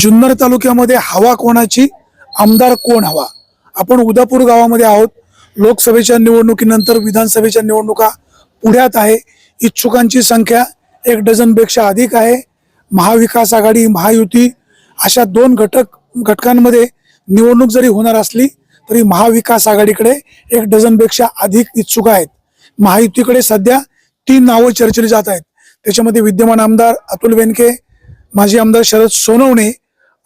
जुन्नर तालुक्यामध्ये हवा कोणाची? आमदार कोण हवा? आपण उदापूर गावामध्ये आहोत. लोकसभेच्या निवडणुकीनंतर विधानसभेच्या निवडणुका पुढ्यात आहे. इच्छुकांची संख्या एक डझनपेक्षा अधिक आहे. महाविकास आघाडी महायुती अशा दोन घटक घटकांमध्ये निवडणूक जरी होणार असली तरी महाविकास आघाडीकडे एक डझनपेक्षा अधिक इच्छुक आहेत. महायुतीकडे सध्या तीन नावं चर्चेली जात आहेत. त्याच्यामध्ये विद्यमान आमदार अतुल वेनके माजी आमदार शरद सोनवणे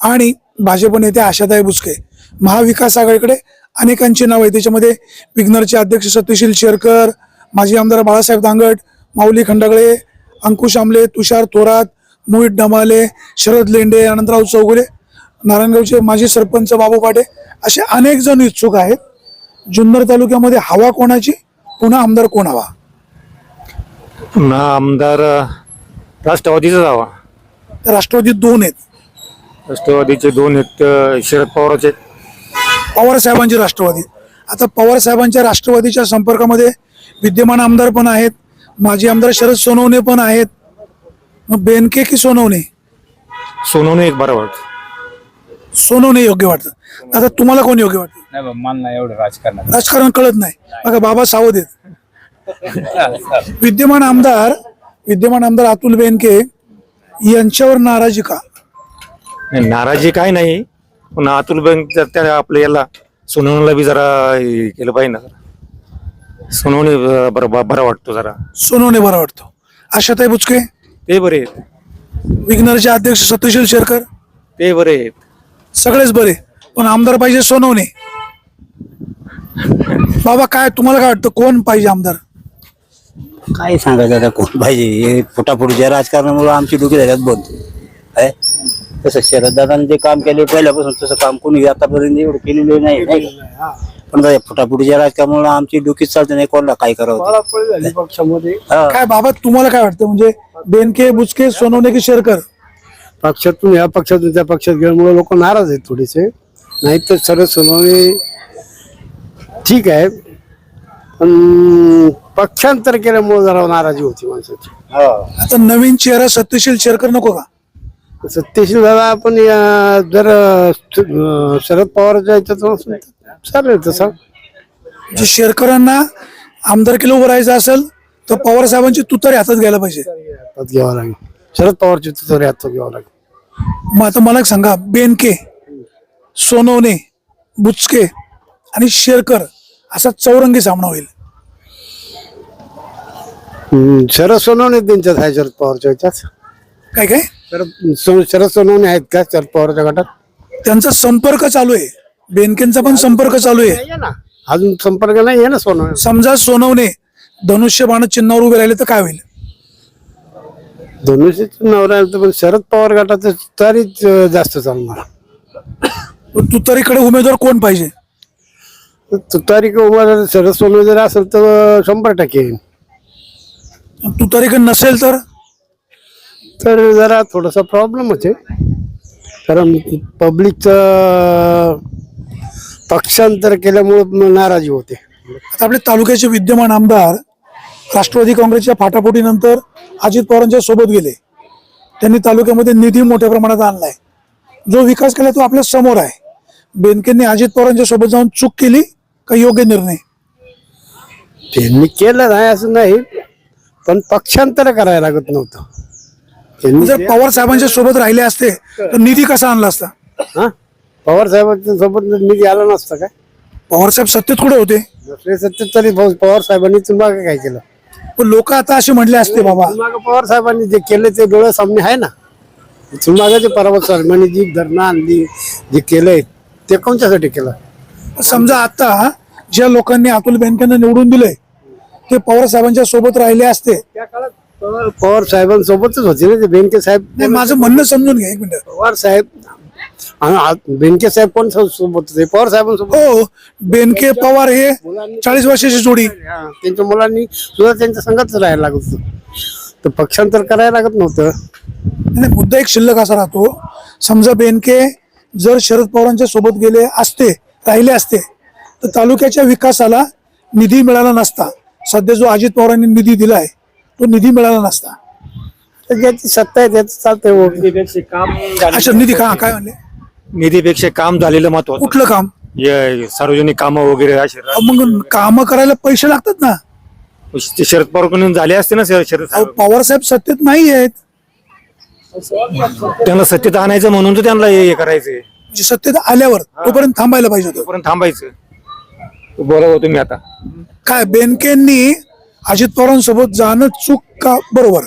आणि भाजप नेते आशाताई बुचके महाविकास आघाडीकडे अनेकांची नावं आहेत. त्याच्यामध्ये विग्नरचे अध्यक्ष सत्यशील शेरकर माजी आमदार बाळासाहेब दांगट माऊली खंडागळे अंकुश आमले तुषार थोरात मोहित डमाले शरद लेंडे अनंतराव चौगुले नारायणगावचे माजी सरपंच बाबू पाटे असे अनेक जण इच्छुक आहेत. जुन्नर तालुक्यामध्ये हवा कोणाची? पुन्हा आमदार कोण हवा? ना आमदार राष्ट्रवादीचा जावा तर राष्ट्रवादीत दोन आहेत. राष्ट्रवादीचे दोन आहेत अं, शरद पवारचे आहेत. पवार साहेबांची राष्ट्रवादी. आता पवार साहेबांच्या राष्ट्रवादीच्या संपर्कामध्ये विद्यमान आमदार पण आहेत माजी आमदार शरद सोनवणे पण आहेत. मग बेनके की सोनवणे? सोनवणे एक बरं वाटत सोनवणे योग्य वाटतं. आता तुम्हाला कोण योग्य वाटतं? नाही बाबा मला नाही एवढं राजकारणात. राजकारण कळत नाही. बघा बाबा सावध आहेत. विद्यमान आमदार विद्यमान आमदार अतुल बेनके यांच्यावर नाराजी का? नाही, नाराजी काय नाही. पण अतुल बँक त्या आपल्या याला सोनवणेला बी जरा हे केलं पाहिजे ना. जरा सोनवणे बरं बरं वाटतो जरा. सोनवणे बरा वाटतो. आशाताई बुचके? ते बरे आहेत. विग्नरचे अध्यक्ष सत्यशील शेरकर? ते बरे आहेत. सगळेच बरे. पण आमदार पाहिजे सोनवणे. बाबा काय तुम्हाला काय वाटतं कोण पाहिजे आमदार? काय सांगायचं आता कोण पाहिजे? हे फुटाफुटीच्या राजकारणामुळे आमची डोकी झाल्यात बंद. आहे तसं शरददादांनी जे काम केले पहिल्यापासून तसं काम कोणी आतापर्यंत एवढं केलेलं नाही नाही का? पण आता फुटाफुटीच्या राजकारणामुळे आमची डोकीच चालते नाही कोणाला काय करावं ते. हा. काय बाबा तुम्हाला काय वाटतं म्हणजे बेनके बुचके सोनवणे की शेरकर पक्षातून या पक्षातून त्या पक्षात गेल्यामुळे लोक नाराज आहेत थोडेसे नाही तर सरळ सोनवणे ठीक आहे पण पक्षांतर केल्यामुळे जरा नाराजी होती माणसाची हा. आता नवीन चेहरा सत्यशील शेरकर नको का सत्यशील दादा आपण या- जर अं, शरद पवारच्या चालेल तसं. जे शेरकरांना आमदार किलो उभं राहायचं असेल तर पवार साहेबांची तुतारी हातात घ्यायला पाहिजे. हातात घ्यावं लागेल. शरद पवारची तरी हातात घ्यावं लागेल. मग आता मला एक सांगा बेनके सोनवणे बुचके आणि शेरकर असा चौरंगी सामना होईल. हम्म, शरद सोनवणे त्यांच्यात आहे शरद पवारच्या याच्यात. काय काय? शरद सो- शरद सोनवणे आहेत का शरद पवारच्या गटात? त्यांचा संपर्क चालू आहे. बेनकेंचा पण संपर्क चालू आहे. आहे ना अजून संपर्क नाही आहे ना सोनवणे. समजा सोनवणे धनुष्यबाण चिन्हावर उभे राहिले तर काय होईल? धनुष्य नवरा आहे, पण शरद पवार गटाचं तरीच अं, जास्त चालणार. पण तुतारीकडे उमेदवार कोण पाहिजे? तुतारी उमेदवार शरद सोनवणे जर असेल तर अं, शंभर टक्के येईल. तुतारीकडे नसेल तर? तर जरा थोडासा प्रॉब्लेम होते. कारण पब्लिकचं पक्षांतर केल्यामुळे नाराजी होते. आता आपले तालुक्याचे विद्यमान आमदार राष्ट्रवादी काँग्रेसच्या फाटाफुटीनंतर अजित पवारांच्या सोबत गेले. त्यांनी तालुक्यामध्ये निधी मोठ्या प्रमाणात आणलाय. जो विकास केला तो आपल्यासमोर आहे. बेनकेंनी अजित पवारांच्या सोबत जाऊन चूक केली का योग्य निर्णय? त्यांनी केलं नाही असं नाही पण पक्षांतर करायला लागत नव्हतं. त्यांनी जर पवार साहेबांच्या सोबत राहिले असते तर निधी कसा आणला असता? हा? पवार साहेबांच्या सोबत निधी आला नसता काय? पवार साहेब सत्तेत कुठे होते? दुसरे सत्य तरी भाऊ- पवार साहेबांनी तुम्हाला काय केलं? पण लोक आता असे म्हटले असते बाबा. मागं पवार साहेबांनी जे केलं ते डोळ्यासामने आहे ना? मागे पराभव साहेबांनी जी धरणं आणली जे केलंय ते कोणत्यासाठी केलं? समजा आता ज्या लोकांनी अतुल बेनकेंना निवडून दिले ते पवार साहेबांच्या सोबत राहिले असते त्या काळात पवार- साहेबांसोबतच होते ना ते बेनके साहेब. नाही माझं म्हणणं समजून घ्या एक मिनिट. पवार साहेब आणि आ- बेनके साहेब कोण सोबत होते? पवार साहेबांसोबत. हो बेनके पवार हे चाळीस वर्षाची जोडी. हा, त्यांच्या मुलांनी सुद्धा त्यांच्या संघातच राहायला लागत होतं. तर पक्षांतर करायला लागत नव्हतं. नाही मुद्दा एक शिल्लक असा राहतो. समजा बेनके जर शरद पवारांच्या सोबत गेले असते राहिले असते तर तालुक्याच्या विकासाला निधी मिळाला नसता. सध्या जो अजित पवारांनी निधी दिलाय तो निधी मिळाला नसता. तर ज्याची सत्ता आहे त्याचं चालतंय वोट. अच्छा निधी का काय म्हणले? निधीपेक्षा काम झालेलं महत्वाचं कुठलं काम? हे सार्वजनिक कामं वगैरे असे अहो, मग काम करायला पैसे लागतात ना. ते शरद पवार झाले असते ना शरद अहो पवार साहेब सत्तेत नाही आहेत. त्यांना सत्तेत आणायचं म्हणून तर त्यांना हे हे करायचंय. म्हणजे सत्तेत आल्यावर तोपर्यंत थांबायला पाहिजे होतं. तोपर्यंत थांबायचं. बोला हो तुम्ही आता. काय बेनकेंनी अजित पवारांसोबत जाणं चूक का बरोबर?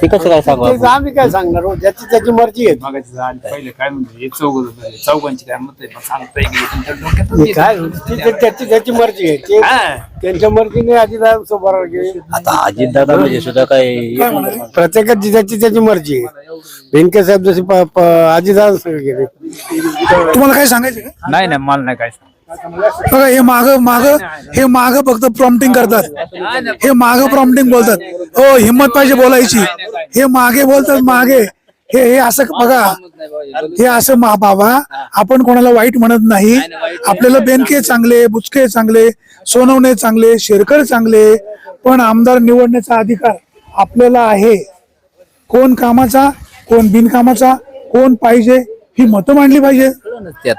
ते कसं काय सांगू? आम्ही काय सांगणार हो? ज्याची त्याची मर्जी आहे. मागायचं झाड पहिले काय म्हणतो हे चौघ होते. चौघांची काय मत आहे पण सांगता येईल तुमच्या डोक्यात हे काय? ती- ती- त्याची त्याची मर्जी आहे. ते हा. त्यांच्या मर्जीने आजीदार सोबत गेले. आता अजितदादा म्हणजे सुद्धा काय प्रत्येकाची त्याची त्याची मर्जी आहे. बेनके साहेब जसे आजीदार सगळे गेले. तुम्हाला काय सांगायचं का? नाही नाही मला नाही काय बघा हे माग माग हे माग फक्त प्रॉम्प्टिंग करतात. हे माग प्रॉम्प्टिंग बोलतात. हो हिंमत पाहिजे बोलायची. हे मागे बोलतात मागे. हे हे असं बघा. हे असं मा बाबा आपण कोणाला वाईट म्हणत नाही. आपल्याला बेनके चांगले बुचके चांगले सोनवणे चांगले शेरकर चांगले पण आमदार निवडण्याचा अधिकार आपल्याला आहे. कोण कामाचा कोण बिनकामाचा कोण पाहिजे ही मतं मांडली पाहिजे.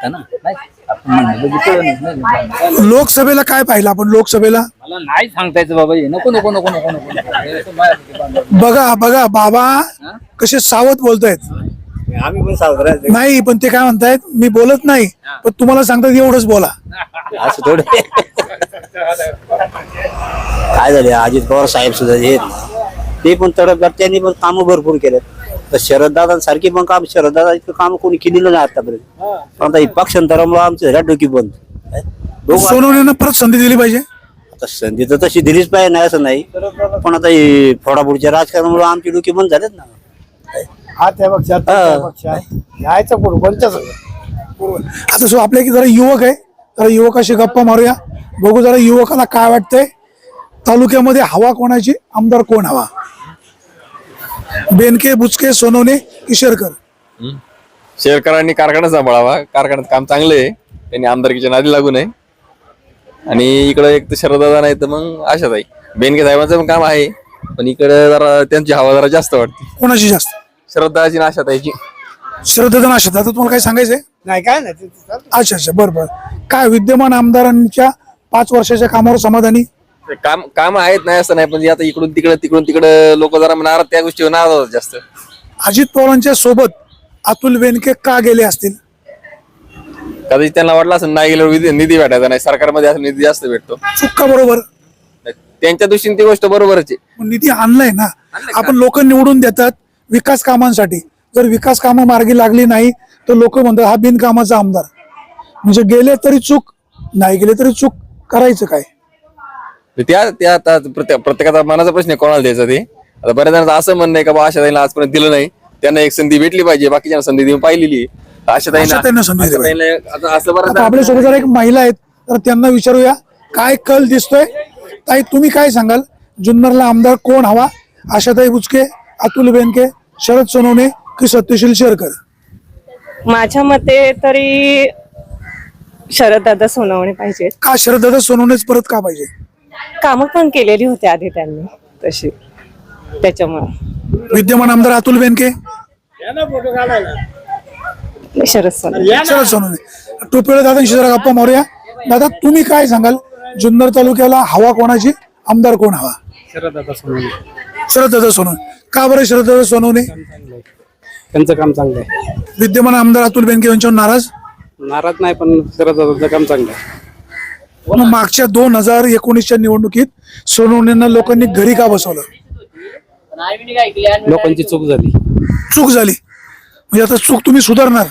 ना. आपण म्हणलं की कळलंच नाही. लोकसभेला काय पाहिलं आपण? लोकसभेला? मला नाही सांगता येतं बाबा हे नको नको नको नको नको. हे असं. बघा बघा बाबा कसे सावध बोलतायत. आम्ही पण सावध नाही पण ते काय म्हणतायत मी बोलत नाही पण तुम्हाला सांगतात एवढंच बोला. असं थोडं. काय झाले अजित पवार साहेब सुद्धा आहेत ना, ते पण तडफदार त्यांनी पण कामं भरपूर केलेत. तर शरददादांसारखी पण काम शरददादा इतकं काम कोणी केलेलं नाही आतापर्यंत. पण आता ही पक्षांतरामुळे आमचं झाल्या डोकी बंद. सोनवण्यांना परत संधी दिली पाहिजे? आता संधी तर तशी दिलीच पाहिजे नाही असं नाही. पण आता ही फोडाफोडीच्या राजकारणामुळे आमची डोकी बंद झालेत ना. हा? त्या पक्षात तो त्या पक्षात. यायचं कोणत्या आता सो आपल्या की जरा युवक आहे. जरा युवकाशी गप्पा मारूया. बघू जरा युवकाला काय वाटतंय. तालुक्यामध्ये हवा कोणाची? आमदार कोण हवा? बेनके बुचके सोनवणे किशोरकर शेअरकरांनी कारखाना सांभाळावा. कारखान्यात काम चांगलं आहे. त्यांनी आमदारकीच्या नादी लागू नये. आणि इकडे एक तर शरदादा नाही तर मग आशाताई. बेनके साहेबांचं पण काम आहे. पण इकडे जरा त्यांची हवा जरा जास्त वाटते. कोणाची जास्त? शरदाची आणि आशाताईची. श्रद्धा नाशात आता तुम्हाला काय सांगायचंय? नाही काय नाही. अच्छा अच्छा. बरं बरं. काय विद्यमान आमदारांच्या पाच वर्षाच्या कामावर समाधानी? काम काम आहेत नाही असं नाही पण आता इकडून तिकडे तिकडून तिकडे लोक जरा नाराज त्या गोष्टीवर नाराज होतात जास्त. अजित पवारांच्या सोबत अतुल बेनके का गेले असतील? कदाचित त्यांना वाटलं असं नाही गेल्यावर निधी- निधी भेटायचा नाही सरकारमध्ये असं निधी जास्त भेटतो. चूक का बरोबर. त्यांच्या दृष्टीने ती गोष्ट बरोबरच आहे. पण निधी आणलाय ना. आपण लोक निवडून देतात विकास कामांसाठी. जर विकास कामं मार्गी लागली नाही तर लोक म्हणतात हा बिनकामाचा आमदार. म्हणजे गेले तरी चूक नाही गेले तरी चूक करायचं काय? तर त्या त्या आता प्रत्येक प्रत्येकाचा मनाचा प्रश्न आहे कोणाला द्यायचा ते? आता बऱ्याच जणांचं असं म्हणणं आहे का बा आशाताईला आजपर्यंत दिलं नाही. त्यांना एक संधी भेटली पाहिजे बाकीच्या संधी देऊन पाहिलेली आहे. आशाताईंना आशाताईंना संधी दिली पाहिजे. आशाताईंना- आता असं बरं आता आपल्यासोबत जरा एक महिला आहेत तर त्यांना विचारूया काय कल दिसतोय? ताई तुम्ही काय सांगाल? जुन्नरला आमदार कोण हवा? आशाताई बुचके अतुल बेनके शरद सोनवणे की सत्यशील शेरकर? माझ्या मते तरी शरददादा सोनवणे पाहिजे का शरद सोनवणेच परत का पाहिजे? कामं पण केलेली होती आधी त्यांनी तशी. त्याच्यामुळे. विद्यमान आमदार अतुल बेनके? शरद सोनवणे. शरद सोनवणे. टोपेळे दादांशी जरा गप्पा मारूया. दादा तुम्ही काय सांगाल? जुन्नर तालुक्याला हवा कोणाची? आमदार कोण हवा? शरददादा सोनवणे. शरद दादा सोनवणे. का बरं शरद दादा सोनवणे? त्यांचं काम चांगलं आहे. विद्यमान आमदार अतुल बेनके यांच्यावर नाराज? नाराज नाही पण शरददादाचं काम चांगलं आहे. मग मागच्या दोन हजार एकोणीसच्या निवडणुकीत सोनवणेंना लोकांनी घरी का बसवलं? लोकांची चूक झाली. चूक झाली. म्हणजे आता चूक तुम्ही सुधारणार.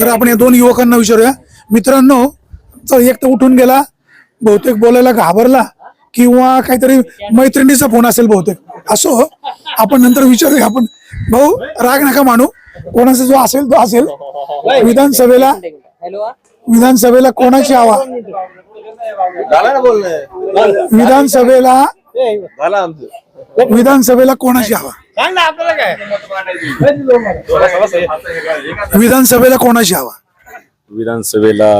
तर आपण या दोन युवकांना विचारूया. मित्रांनो तर एक तर उठून गेला बहुतेक बोलायला घाबरला किंवा काहीतरी मैत्रिणीचा फोन असेल बहुतेक. असो आपण नंतर विचारूया. आपण भाऊ राग नका मानू. कोणाचा जो असेल तो असेल. विधानसभेला विधानसभेला कोणाची हवा विधानसभेला विधानसभेला कोणाची हवा विधानसभेला कोणाची हवा विधानसभेला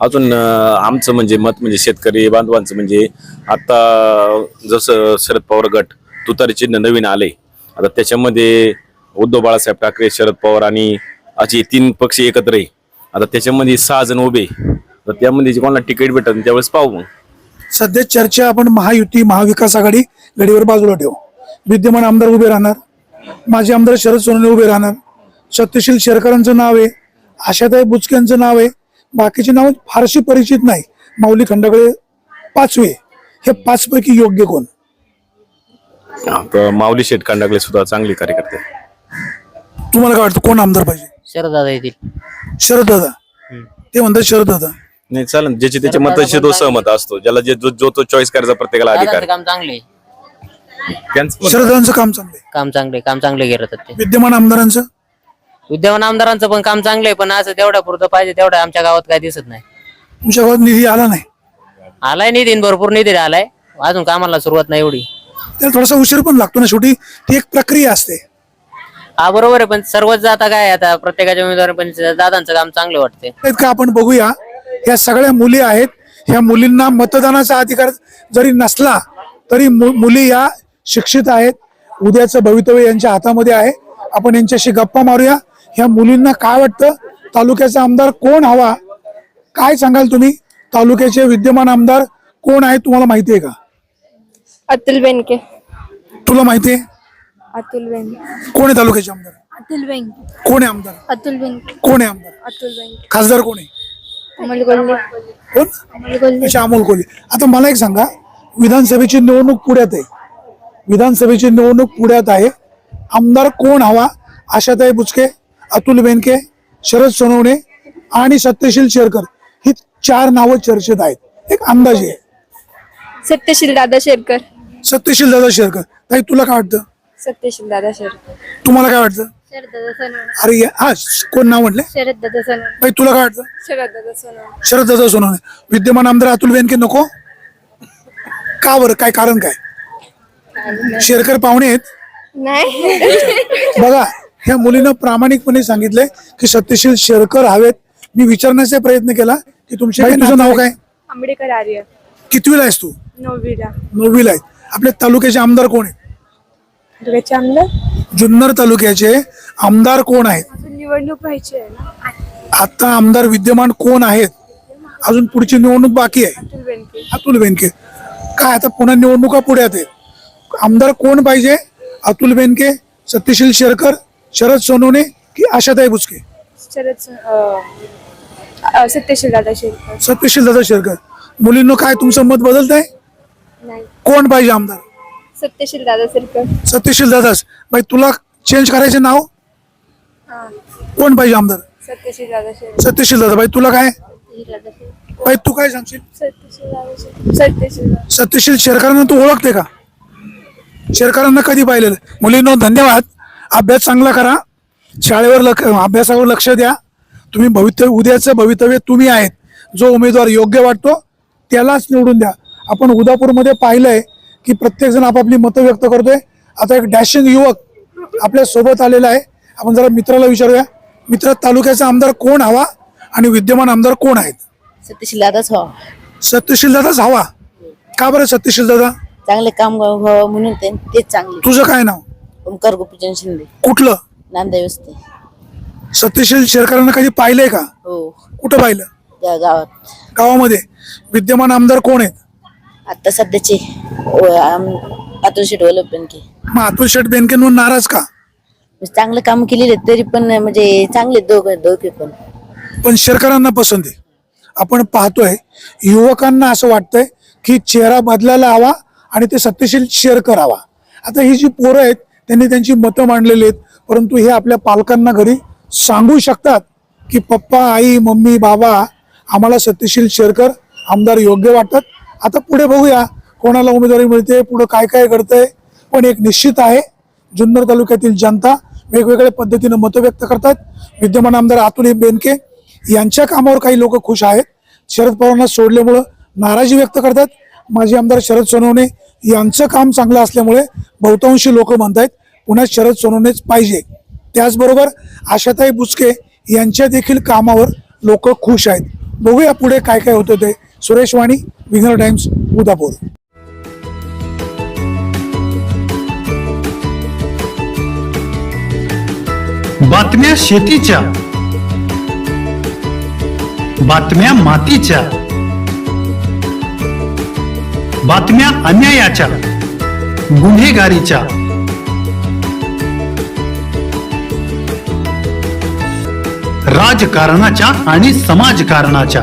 अजून आमचं म्हणजे मत म्हणजे शेतकरी बांधवांचं म्हणजे आता जसं शरद पवार गट तुतारी चिन्ह नवीन आले. आता त्याच्यामध्ये उद्धव बाळासाहेब ठाकरे शरद पवार आणि असे तीन पक्ष एकत्र आहे. आता त्याच्यामध्ये सहा जण उभे तर त्यामध्ये जे कोणाला तिकीट भेटत त्यावेळेस पाहू मग. सध्या चर्चा आपण महायुती महाविकास आघाडी गडीवर बाजूला ठेवू. विद्यमान आमदार उभे राहणार. माजी आमदार शरद सोनवणे उभे राहणार. सत्यशील शेरकरांचं नाव आहे. आशाताई बुचक्यांचं नाव आहे. बाकीची नाव फारशी परिचित नाही. माऊली खंडाकडे पाचवे हे पाच पैकी योग्य कोण? माऊली शेठ कांडागले सुद्धा चांगले कार्यकर्ते. तुम्हाला काय वाटतं कोण आमदार पाहिजे? शरदादा येतील. शरद दादा ते म्हणतात शरद दादा नाही चालेल ज्याची त्याच्या मताशी तो सहमत असतो ज्याला जे जो जो तो चॉईस करायचा प्रत्येकाला अधिकार दादांचं आहे. काम चांगले त्यांचं शरदांचं काम चांगलं आहे. काम चांगले काम चांगले करतात ते. विद्यमान आमदारांचं? विद्यमान आमदारांचं पण काम चांगलं आहे पण असं तेवढ्या पुरतं पाहिजे तेवढं आमच्या गावात काय दिसत नाही. तुमच्या गावात निधी आला नाही? आलाय निधी भरपूर निधी आलाय. अजून कामाला सुरुवात नाही एवढी. त्याला थोडासा उशीर पण लागतो ना शेवटी ती एक प्रक्रिया असते. हा बरोबर आहे पण सर्वच जाता काय आता? प्रत्येकाच्या उमेदवार पण दादांचं काम चांगलं वाटते आहेत का? आपण बघूया. ह्या सगळ्या मुली आहेत. ह्या मुलींना मतदानाचा अधिकार जरी नसला तरी मु- मुली या शिक्षित आहेत. उद्याचं भवितव्य यांच्या हातामध्ये आहे. आपण यांच्याशी गप्पा मारूया. ह्या मुलींना काय वाटतं? तालुक्याचा आमदार कोण हवा? काय सांगाल तुम्ही? तालुक्याचे विद्यमान आमदार कोण आहेत? तुम्हाला माहिती आहे का? अतुल बेनके. तुला माहिती आहे? अतुल बेनके कोण आहे तालुक्याचे आमदार? अतुल बेनके कोण आहे आमदार? अतुल बेनके कोण आहे आमदार? अतुल बेनके खासदार कोण आहे? अमोल गोल्ले कोण? अमोल गोल्ले अच्छा अमोल कोल्हे आता मला एक सांगा विधानसभेची निवडणूक पुढ्यात आहे. विधानसभेची निवडणूक पुढ्यात आहे. आमदार कोण हवा? आशाताई बुचके अतुल बेनके शरद सोनवणे आणि सत्यशील शेरकर. ही चार नावं चर्चेत आहेत. एक अंदाजे. आहे सत्यशील दादा शेरकर. सत्यशील दादा शेरकर. ताई तुला काय वाटतं? सत्यशील दादा शेरकर तुम्हाला काय वाटतं? शरद दादा सोनवणे. अरे या- हा कोण नाव म्हटले? शरद दादा सोनवणे. ताई तुला काय वाटतं? शरद दादा सोनवणे. शरद दादा सोनवणे. विद्यमान आमदार अतुल बेनके नको. का बरं? काय कारण काय? शेरकर पाहुणे आहेत. नाही. बघा ह्या मुलीनं प्रामाणिकपणे सांगितलंय की सत्यशील शेरकर हवेत. मी विचारण्याचा प्रयत्न केला की तुमचे तुझं नाव काय? आंबेडकर आर्य. कितवीला आहेस तू? नववीला. नववीला आहे. आपल्या तालुक्याचे आमदार कोण आहेत? आमदार? जुन्नर तालुक्याचे आमदार कोण आहेत? अजून निवडणूक व्हायची आहे ना? आता आमदार विद्यमान कोण आहेत? अजून पुढची निवडणूक बाकी आहे. अतुल बेनके. अतुल बेनके. काय आता पुन्हा निवडणुका पुढ्यात आहेत. आमदार कोण पाहिजे? अतुल बेनके सत्यशील शेरकर शरद सोनवणे की आशाताई बुचके शरद अं, अं, सत्यशील दादा शेरकर. सत्यशील दादा शेरकर. मुलींना काय तुमचं मत बदलत आहे नाही. कोण पाहिजे आमदार? सत्यशील दादा शेरकर सत्यशील दादाच. बाई तुला चेंज करायचे नाव? कोण पाहिजे आमदार? सत्यशील दादा सत्यशील दादा. बाई तुला काय? बाई तू काय सांगशील? सत्यशील सत्यशील शेरकरांना तू ओळखते का? शेरकरांना कधी पाहिलेलं? मुलींनो धन्यवाद. अभ्यास चांगला करा. शाळेवर लक्ष अभ्यासावर लक्ष द्या. तुम्ही भवितव्य उद्याचं भवितव्य तुम्ही आहेत. जो उमेदवार योग्य वाटतो त्यालाच निवडून द्या. आपण उदापूरमध्ये पाहिलंय की प्रत्येक जण आपापली मतं व्यक्त करतोय. आता एक डॅशिंग युवक आपल्यासोबत आलेला आहे. आपण जरा मित्राला विचारूया. मित्र तालुक्याचा आमदार कोण हवा आणि विद्यमान आमदार कोण आहेत? सत्यशील दादाच व्हावा सत्यशील दादाच हवा? का बरं सत्यशील दादा? चांगले काम व्हावं म्हणून ते- तेच चांगले. तुझं काय नाव? ओमकार गोपीचंद शिंदे. कुठलं? नांदा वस्ती. सत्यशील शेरकरांना कधी पाहिलंय का? हो. कुठं पाहिलं? त्या गावात. गावामध्ये. विद्यमान आमदार कोण आहेत? आता सध्याचे अतुल शेट की. मग अतुल शेठ बेनकेंवर नाराज का? चांगलं काम केलेले तरी पण म्हणजे चांगले दोघं दोघे पण. पण शेरकरांना पसंत आहे. आपण पाहतोय युवकांना असं वाटतंय की चेहरा बदलायला हवा आणि ते सत्यशील शेअर हवा. आता ही जी पोरं आहेत त्यांनी त्यांची मतं मांडलेली आहेत परंतु हे आपल्या पालकांना घरी सांगू शकतात की पप्पा आई मम्मी बाबा आम्हाला सत्यशील शेरकर आमदार योग्य वाटतात आता पुढे बघूया कोणाला उमेदवारी मिळते पुढे काय काय घडतंय. पण एक निश्चित आहे जुन्नर तालुक्यातील जनता वेगवेगळ्या पद्धतीनं मतं व्यक्त करतात. विद्यमान आमदार अतुल बेनके यांच्या कामावर काही लोक खुश आहेत. शरद पवारांना सोडल्यामुळं नाराजी व्यक्त करतात. माजी आमदार शरद सोनवणे यांचं काम चांगलं असल्यामुळे बहुतांशी लोक म्हणतायत पुन्हा शरद सोनवणेच पाहिजे. त्याचबरोबर आशाताई बुचके यांच्या देखील कामावर लोक खुश आहेत. बघूया पुढे काय काय होतं ते. सुरेश वाणी विघ्नर टाइम्स उदापूर. बातम्या शेतीच्या. बातम्या मातीच्या. बातम्या अन्यायाच्या. गुन्हेगारीच्या. राजकारणाच्या आणि समाजकारणाच्या.